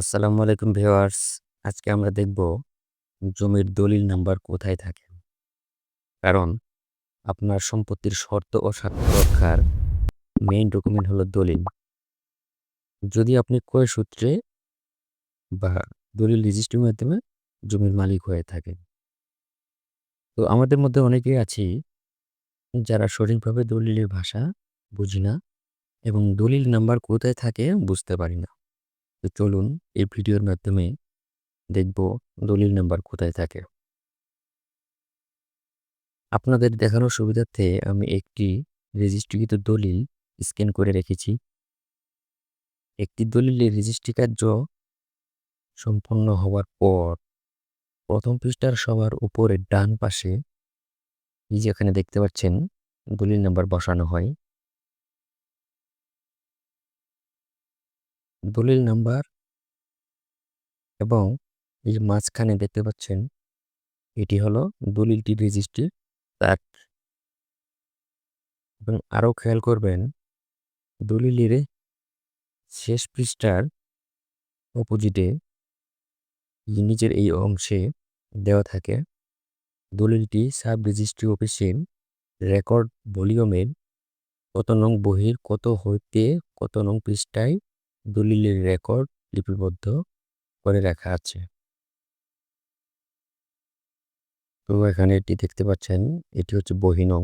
আসসালামু আলাইকুম ভিউয়ার্স, আজকে আমরা দেখব জমির দলিল নাম্বার কোথায় থাকে। কারণ আপনার সম্পত্তির শর্ত ও স্বার্থ রক্ষার মেইন ডকুমেন্ট হলো দলিল। যদি আপনি কয় সূত্রে বা দলিল রেজিস্ট্রির মাধ্যমে জমির মালিক হয়ে থাকেন। তো আমাদের মধ্যে অনেকেই আছি যারা সঠিকভাবে দলিলের ভাষা বুঝি না এবং দলিল নাম্বার কোথায় থাকে বুঝতে পারি না। তো চলুন এই ভিডিওর মাধ্যমে দেখব দলিল নাম্বার কোথায় থাকে। আপনাদের দেখানোর সুবিধার্থে আমি একটি রেজিস্ট্রিকৃত দলিল স্ক্যান করে রেখেছি। একটি দলিলের রেজিস্ট্রি কার্য সম্পন্ন হওয়ার পর প্রথম পৃষ্ঠার সবার উপরে ডান পাশে, এই দেখতে পাচ্ছেন, দলিল নাম্বার বসানো হয়। দলিল নাম্বার এবং এই যে মাঝখানে দেখতে পাচ্ছেন, এটি হলো দলিলটি রেজিস্ট্রি তার এবং আরও খেয়াল করবেন, দলিলের শেষ পৃষ্ঠার অপোজিটে নিজের এই অংশে দেওয়া থাকে, দলিলটি সাব রেজিস্ট্রি অফিসের রেকর্ড ভলিউমের কত নং বহির, কত হইতে কত নং পৃষ্ঠায় দলিলের রেকর্ড লিপিবদ্ধ করে রাখা আছে। তো এখানে এটি দেখতে পাচ্ছেন, এটি হচ্ছে বহিনং।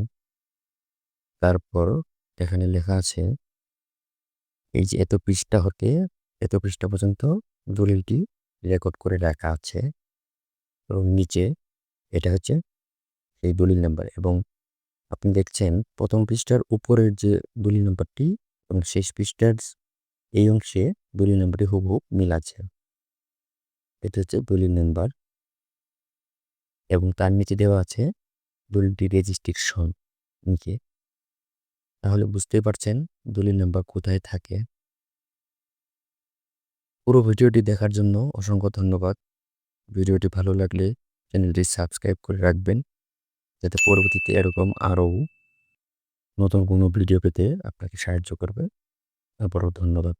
তারপর এখানে লেখা আছে, এই যে এত পৃষ্ঠা হতে, এত পৃষ্ঠা পর্যন্ত দলিলটি রেকর্ড করে রাখা আছে। এবং নিচে এটা হচ্ছে সেই দলিল নাম্বার এবং আপনি দেখছেন, প্রথম পৃষ্ঠার উপরের যে দলিল নাম্বারটি এবং শেষ পৃষ্ঠার এই অংশে দলিল নাম্বারটি হুবহু মিল আছে। এটা হচ্ছে দলিল নাম্বার এবং তার নিচে দেওয়া আছে দলিলটি রেজিস্ট্রির সন নিচে তাহলে বুঝতেই পারছেন দলিল নাম্বার কোথায় থাকে। পুরো ভিডিওটি দেখার জন্য অসংখ্য ধন্যবাদ। ভিডিওটি ভালো লাগলে চ্যানেলটি সাবস্ক্রাইব করে রাখবেন যাতে পরবর্তীতে এরকম আরও নতুন কোনো ভিডিও পেতে আপনাকে সাহায্য করবে। আবারও ধন্যবাদ।